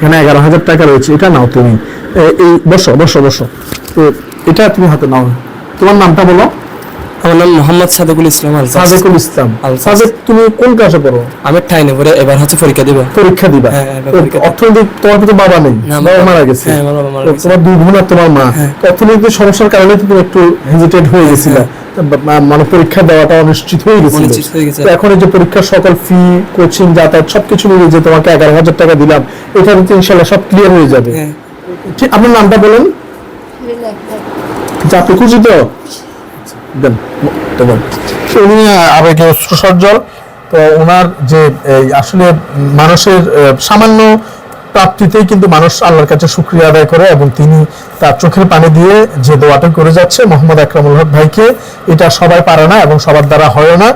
এখানে এগারো হাজার টাকা রয়েছে। এটা নাও তুমি। এই বসো বসো বসো। তো এটা তুমি হাতে নাও। তোমার নামটা বলো। আমার নাম মোহাম্মদ সাদেকুল ইসলাম আলতাফ সাজেকুল ইসলাম। আলতাফ। সাজেক তুমি কোন ক্লাসে পড়ো? আমি টাইনে পরে এবার হচ্ছে পরীক্ষা দিব। পরীক্ষা দিবা? হ্যাঁ। অর্থনৈতিক তোমার তো বাবা নেই বাবা মারা গেছে। হ্যাঁ, গেছে। তোমার দুই বোন আর তোমার মা। হ্যাঁ। অর্থনৈতিক সমস্যার কারণে তুমি একটু হেজিটেট হয়ে গেছিলা। মানে পরীক্ষা দেওয়াটা অনিশ্চিত হয়ে গেছিল। গেছে। তো এখন এই যে পরীক্ষার সকল ফি কোচিং যাতায়াত সবকিছু মিলিয়ে যে তোমাকে এগারো হাজার টাকা দিলাম এটা তো ইনশাল্লাহ সব ক্লিয়ার হয়ে যাবে। হ্যাঁ। আপনার নামটা বলেন। আচ্ছা আপনি খুশি তো? উনি আবেগে অশ্রুসজ্জল তো ওনার যে আসলে মানুষের আহ, সামান্য প্রাপ্তিতেই কিন্তু মানুষ আল্লাহর কাছে শুক্রিয়া আদায় করে এবং তিনি তার চোখের পানি দিয়ে যে দোয়াটা করে যাচ্ছে মোহাম্মদ আকরামুল হক ভাইকে, এটা সবাই পারে না এবং সবার দ্বারা হয় না।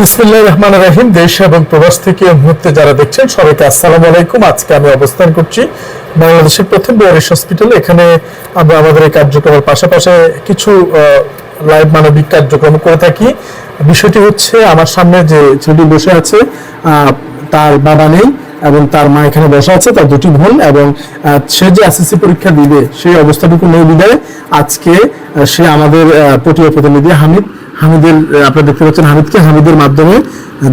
বিসমুল্লাহ রহমান রাহিম, দেশ এবং প্রবাস থেকে মুহূর্তে যারা দেখছেন সবাইকে আসসালামু আলাইকুম। আজকে আমি অবস্থান করছি বাংলাদেশের প্রথম বিহারিস হসপিটালে। এখানে আমরা আমাদের এই কার্যক্রমের পাশাপাশি কিছু লাইভ মানবিক কার্যক্রম করে থাকি। বিষয়টি হচ্ছে, আমার সামনে যে ছেলেটি বসে আছে তার বাবা নেই এবং তার মা এখানে বসে আছে, তার দুটি ভুল এবং সে যে এসএসসি পরীক্ষা দিবে, সেই অবস্থাটুকু নেই বিদায়। আজকে সে আমাদের প্রতিনিধি হামিদ হামিদের আপনারা দেখতে পাচ্ছেন হামিদকে হামিদের মাধ্যমে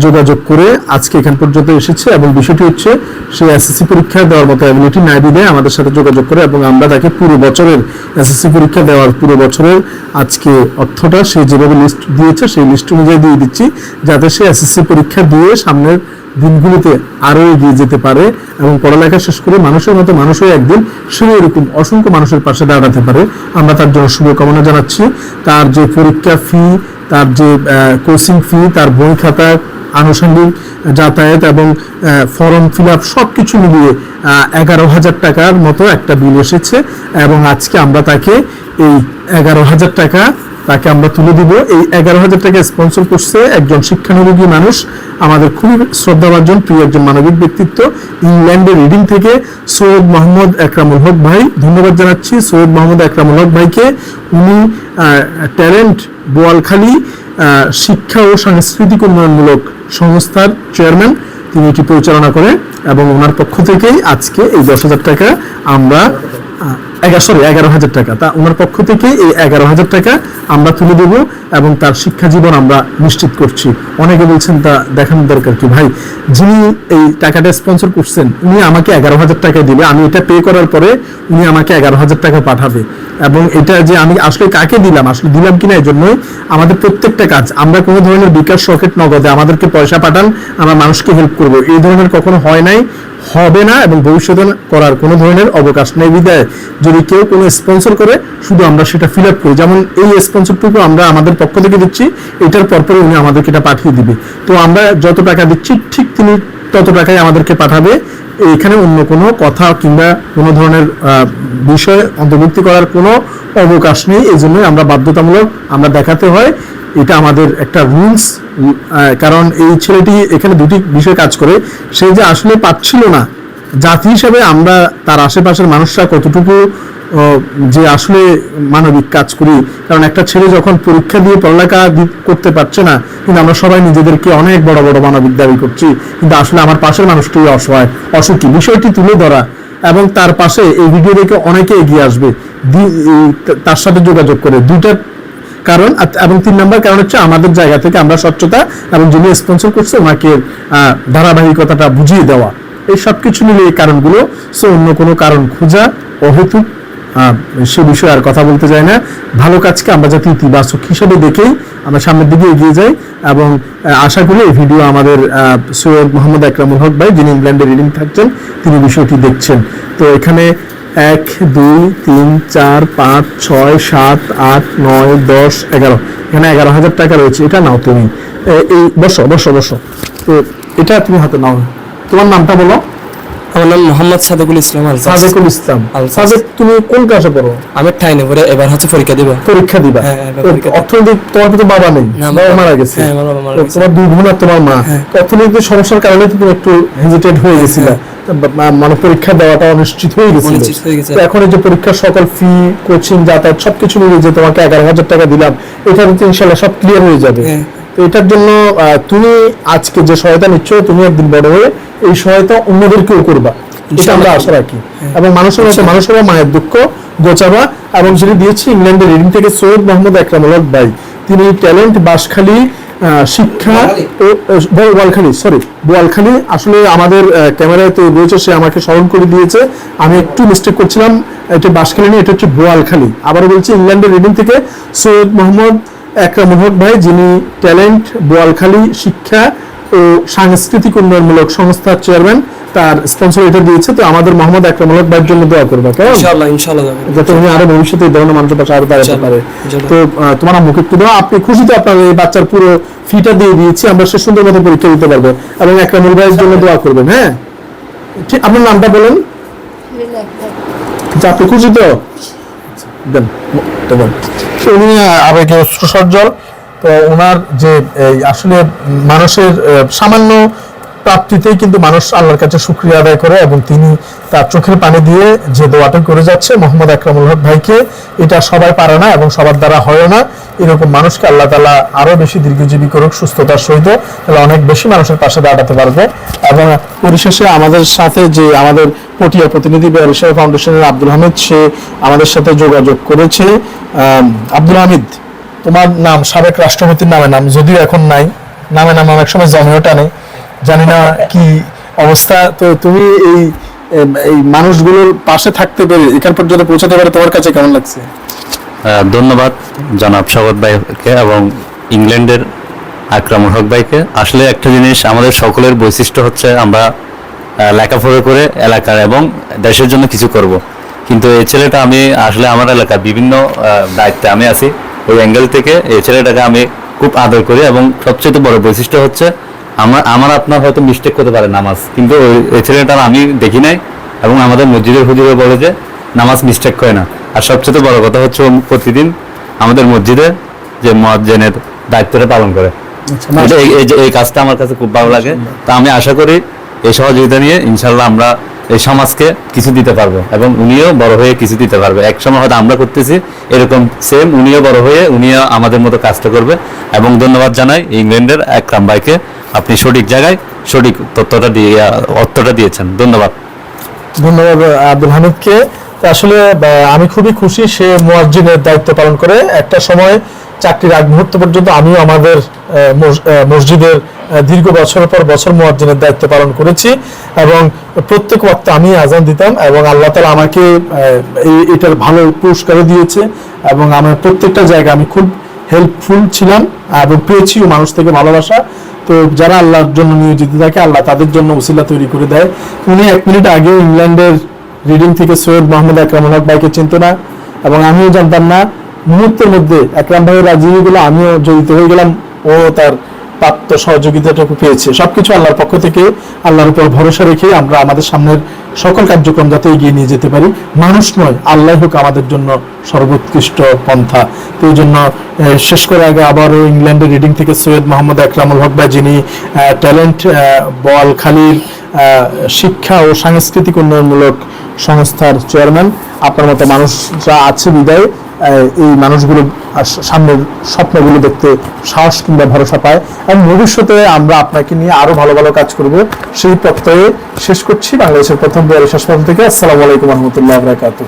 যোগাযোগ করে আজকে এখান পর্যন্ত এসেছে এবং বিষয়টি হচ্ছে সে এসএসসি পরীক্ষা দেওয়ার মতো অ্যাবিলিটি নাই বিদায় আমাদের সাথে যোগাযোগ করে এবং আমরা তাকে পুরো বছরের এসএসসি পরীক্ষা দেওয়ার পুরো বছরের আজকে অর্থটা সে যেভাবে লিস্ট দিয়েছে, সেই লিস্ট অনুযায়ী দিয়ে দিচ্ছি যাতে সে এসএসসি পরীক্ষা দিয়ে সামনের দিনগুলোতে আরও এগিয়ে যেতে পারে এবং পড়ালেখা শেষ করে মানুষের মতো মানুষও একদিন সে এরকম অসংখ্য মানুষের পাশে দাঁড়াতে পারে। আমরা তার জন্য শুভকামনা জানাচ্ছি। তার যে পরীক্ষা ফি তার যে কোচিং ফি তার বই খাতা, আনুষঙ্গিক যাতায়াত এবং ফর্ম ফিল আপ সব কিছু মিলিয়ে এগারো হাজার টাকার মতো একটা বিল এসেছে এবং আজকে আমরা তাকে এই এগারো হাজার টাকা তাকে আমরা তুলে দিব। এই এগারো হাজার টাকা স্পন্সর করছে একজন শিক্ষানুযোগী মানুষ, আমাদের খুবই শ্রদ্ধাভাজন, প্রিয় একজন মানবিক ব্যক্তিত্ব, ইংল্যান্ডের রিডিং থেকে সৈয়দ মোহাম্মদ একরামুল হক ভাই। ধন্যবাদ জানাচ্ছি সৈয়দ মোহাম্মদ একরামুল হক ভাইকে। উনি ট্যালেন্ট বোয়ালখালী শিক্ষা ও সাংস্কৃতিক উন্নয়নমূলক সংস্থার চেয়ারম্যান তিনি এটি পরিচালনা করে এবং ওনার পক্ষ থেকেই আজকে এই দশ হাজার টাকা আমরা এগারো সরি এগারো হাজার টাকা। তা ওনার পক্ষ থেকে এই এগারো হাজার টাকা আমরা তুলে দেব এবং তার শিক্ষা জীবন আমরা নিশ্চিত করছি। অনেকে বলছেন, তা দেখানোর দরকার কি? ভাই, যিনি এই টাকাটা স্পন্সর করছেন, উনি আমাকে এগারো হাজার টাকা দিবে। আমি এটা পে করার পরে উনি আমাকে এগারো হাজার টাকা পাঠাবে। এবং এটা যে আমি আসলে কাকে দিলাম, আসলে দিলাম কিনা এই জন্যই আমাদের প্রত্যেকটা কাজ। আমরা কোনো ধরনের বিকাশ রকেট নগদে আমাদেরকে পয়সা পাঠান, আমরা মানুষকে হেল্প করব। এই ধরনের কখনো হয় নাই। হবে না এবং ভবিষ্যতে করার কোনো ধরনের অবকাশ নেই বিদায়। যদি কেউ কোনো স্পন্সর করে, শুধু আমরা সেটা ফিল আপ করি। যেমন এই স্পন্সরটুকু আমরা আমাদের পক্ষ থেকে দিচ্ছি, এটার পরপরই উনি আমাদেরকে এটা পাঠিয়ে দিবে। তো আমরা যত টাকা দিচ্ছি, ঠিক তিনি তত টাকাই আমাদেরকে পাঠাবে। এখানে অন্য কোনো কথা কিংবা কোনো ধরনের বিষয় অন্তর্ভুক্তি করার কোনো অবকাশ নেই। এই জন্যই আমরা বাধ্যতামূলক আমরা দেখাতে হয়। এটা আমাদের একটা রুলস কারণ এই ছেলেটি এখানে দুটি বিষয় কাজ করে। সে যে আসলে পাচ্ছিল না, জাতি হিসেবে আমরা তার আশেপাশের মানুষরা কতটুকু যে আসলে মানবিক কাজ করি। কারণ একটা ছেলে যখন পরীক্ষা দিয়ে পড়ালেখা করতে পারছে না, কিন্তু আমরা সবাই নিজেদেরকে অনেক বড় বড় মানবিক দাবি করছি। কিন্তু আসলে আমার পাশের মানুষটি অসহায়, অসুখী। বিষয়টি তুলে ধরা এবং তার পাশে এই ভিডিও দেখে অনেকে এগিয়ে আসবে। তার সাথে যোগাযোগ করে। দুইটা কারণ এবং তিন নম্বর কারণ হচ্ছে আমাদের জায়গা থেকে আমরা স্বচ্ছতা এবং যিনি স্পন্সর করছে ওনাকে ধারাবাহিকতাটা বুঝিয়ে দেওয়া। এই সব কিছু মিলে এই কারণগুলো সো অন্য কোনো কারণ খোঁজা অহেতুক সে বিষয়ে আর কথা বলতে চাই না। ভালো কাজকে আমরা যাতে ইতিবাচক হিসেবে দেখেই আমরা সামনের দিকে এগিয়ে যাই এবং আশা করি এই ভিডিও আমাদের সৈয়দ মোহাম্মদ আকরামুল হক ভাই, যিনি ইংল্যান্ডে রিডিং থাকছেন, তিনি বিষয়টি দেখছেন। তো এখানে এক দুই তিন চার পাঁচ ছয় সাত আট নয় দশ এগারো। এখানে এগারো হাজার টাকা রয়েছে। এটা নাও তুমি। এই বসো বসো বসো। তো এটা তুমি হাতে নাও। তোমার নামটা বলো। আমার নাম মোহাম্মদ সাদেকুল ইসলাম আলতাফ। সাজেকুল ইসলাম। আলতাফ। সাজেক তুমি কোন ক্লাসে পড়ো? আমি টাইনে পরে এবার হচ্ছে পরীক্ষা দিব। পরীক্ষা দিবা? হ্যাঁ। অর্থনৈতিক তোমার তো বাবা নেই। বাবা মারা গেছে। হ্যাঁ, বাবা মারা গেছে। তোমার দুই বোন আর তোমার মা। হ্যাঁ। অর্থনৈতিক সমস্যার কারণে তুমি একটু হেজিটেট হয়ে গেছিল। মানে পরীক্ষা দেওয়াটা অনিশ্চিত হয়ে হয়ে গেছে। তো এখন এই যে পরীক্ষার সকল ফি কোচিং যাতায়াত সবকিছু মিলিয়ে যে তোমাকে এগারো হাজার টাকা দিলাম এটা তো ইনশাল্লাহ সব ক্লিয়ার হয়ে যাবে। হ্যাঁ। তো এটার জন্য তুমি আজকে যে সহায়তা নিচ্ছ তুমি একদিন বড় হয়ে এই সহায়তা অন্যদেরকেও করবা। এটা আমরা আশা রাখি। এবং মানুষের মতো মানুষের মায়ের দুঃখ গোচাবা এবং যেটি দিয়েছি ইংল্যান্ডের রিডিং থেকে সৈয়দ মোহাম্মদ একরামুল ভাই। তিনি ট্যালেন্ট বাসখালী শিক্ষা বোয়ালখালী। সরি বোয়ালখালী আসলে আমাদের ক্যামেরায় তো রয়েছে সে আমাকে স্মরণ করে দিয়েছে। আমি একটু মিস্টেক করছিলাম এটা বাসখালি এটা হচ্ছে বোয়ালখালী। আবারও বলছি ইংল্যান্ডের রিডিং থেকে সৈয়দ মোহাম্মদ একরাম হক ভাই যিনি ট্যালেন্ট বোয়ালখালী শিক্ষা ও সাংস্কৃতিক উন্নয়নমূলক সংস্থার চেয়ারম্যান তার স্পন্সর এটা দিয়েছে তো আমাদের মোহাম্মদ একরামুল হক ভাইয়ের জন্য দোয়া করবে কেমন? ইনশাআল্লাহ ইনশাআল্লাহ যাতে উনি আরও ভবিষ্যতে এই ধরনের মানুষের পাশে আরও দাঁড়াতে পারে। তো তোমার আম্মুকে একটু দাও। আপনি খুশি তো আপনার এই বাচ্চার পুরো ফিটা দিয়ে দিয়েছি আমরা সে সুন্দর মতো পরীক্ষা দিতে পারব। এবং একরামুল ভাইয়ের জন্য দোয়া করবেন হ্যাঁ? ঠিক আপনার নামটা বলেন। আচ্ছা, আপনি খুশি তো? দেন উনি আবেগে অশ্রুসজ্জল তো ওনার যে এই আসলে মানুষের সামান্য প্রাপ্তিতেই কিন্তু মানুষ আল্লাহর কাছে শুক্রিয়া আদায় করে এবং তিনি তার চোখের পানি দিয়ে যে দোয়াটা করে যাচ্ছে, মোহাম্মদ আকরামুল হক ভাইকে, এটা সবাই পারে না এবং সবার দ্বারা হয় না। এরকম মানুষকে আল্লাহ তালা আরও বেশি দীর্ঘজীবী করুক, সুস্থতার সহিত তাহলে অনেক বেশি মানুষের পাশে দাঁড়াতে পারবে। এবং পরিশেষে আমাদের সাথে যে আমাদের পটিয়া প্রতিনিধি ব্যবসায়ী ফাউন্ডেশনের আব্দুল হামিদ, সে আমাদের সাথে যোগাযোগ করেছে। আব্দুল হামিদ, তোমার নাম সাবেক রাষ্ট্রপতির নামে নাম, যদিও এখন নাই, নামে নাম অনেক সময় জমেও টানে। জানি না কি অবস্থা। তো তুমি এই এই মানুষগুলোর পাশে থাকতে পেরে এখান পর্যন্ত পৌঁছাতে পারে তোমার কাছে কেমন লাগছে? ধন্যবাদ জনাব শওকত ভাইকে এবং ইংল্যান্ডের আকরামুল হক ভাইকে। আসলে একটা জিনিস আমাদের সকলের বৈশিষ্ট্য হচ্ছে আমরা লেখাপড়া করে এলাকার এবং দেশের জন্য কিছু করব। কিন্তু এই ছেলেটা আমি আসলে আমার এলাকার বিভিন্ন দায়িত্বে আমি আছি। ওই অ্যাঙ্গেল থেকে এই ছেলেটাকে আমি খুব আদর করি এবং সবচেয়ে বড় বৈশিষ্ট্য হচ্ছে আমার আমার আপনার হয়তো মিস্টেক করতে পারে নামাজ। কিন্তু ওই এই ছেলেটা আমি দেখি নাই এবং আমাদের মসজিদের হুজুরে বলে যে নামাজ মিস্টেক করে না। আর সবচেয়ে বড় কথা হচ্ছে প্রতিদিন আমাদের মসজিদে যে মজ্জেনের দায়িত্বটা পালন করে। যে- এই কাজটা আমার কাছে খুব ভালো লাগে। তা আমি আশা করি এই সহযোগিতা নিয়ে ইনশাল্লাহ আমরা এই সমাজকে কিছু দিতে পারব এবং উনিও বড় হয়ে কিছু দিতে পারবে। এক সময় হয়তো আমরা করতেছি, এরকম সেম উনিও বড় হয়ে উনিও আমাদের মতো কাজটা করবে এবং ধন্যবাদ জানাই ইংল্যান্ডের একরাম ভাইকে। আপনি সঠিক জায়গায় সঠিক তথ্যটা দিয়ে, অর্থটা দিয়েছেন। ধন্যবাদ। ধন্যবাদ আব্দুল হামিদকে। আসলে আমি খুবই খুশি সে মুয়াজ্জিনের দায়িত্ব পালন করে। একটা সময় চাকরির আগ মুহূর্ত পর্যন্ত আমিও আমাদের মসজিদের দীর্ঘ বছরের পর বছর মুয়াজ্জিনের দায়িত্ব পালন করেছি এবং প্রত্যেক ওয়াক্তে আমি আজান দিতাম এবং আল্লাহ তালা আমাকে এটার ভালো পুরস্কারও দিয়েছে এবং আমার প্রত্যেকটা জায়গা আমি খুব হেল্পফুল ছিলাম এবং পেয়েছিও মানুষ থেকে ভালোবাসা। তো যারা আল্লাহর জন্য নিয়োজিত থাকে, আল্লাহ তাদের জন্য উসিলা তৈরি করে দেয়। উনি এক মিনিট আগে ইংল্যান্ডের রিডিং থেকে সৈয়দ মোহাম্মদ আকরাম হক ভাইকে চিনত না এবং আমিও জানতাম না। মুহূর্তের মধ্যে একরাম ভাইয়ের রাজি হয়ে গেলে আমিও জড়িত হয়ে গেলাম। ও তার প্রাপ্ত সহযোগিতাটুকু পেয়েছে। সবকিছু আল্লাহর পক্ষ থেকে আল্লাহর উপর ভরসা রেখে আমরা আমাদের সামনের সকল কার্যক্রম যাতে এগিয়ে নিয়ে যেতে পারি। মানুষ নয় আল্লাহ হোক আমাদের জন্য সর্বোৎকৃষ্ট পন্থা। তো এই জন্য শেষ করে আগে আবারও ইংল্যান্ডের রিডিং থেকে সৈয়দ মোহাম্মদ আকরামুল হক ভাই যিনি ট্যালেন্ট বলখালীর আহ, শিক্ষা ও সাংস্কৃতিক উন্নয়নমূলক সংস্থার চেয়ারম্যান। আপনার মতো মানুষরা আছে বিদায়। এই মানুষগুলো সামনের স্বপ্নগুলো দেখতে সাহস কিংবা ভরসা পায়। এবং ভবিষ্যতে আমরা আপনাকে নিয়ে আরও ভালো ভালো কাজ করব। সেই প্রত্যয়ে শেষ করছি। বাংলাদেশের প্রথম দেয়ালের শেষ পর্যন্ত থেকে আসসালামু আলাইকুম রহমতুল্লাহ বরাকাতুহ।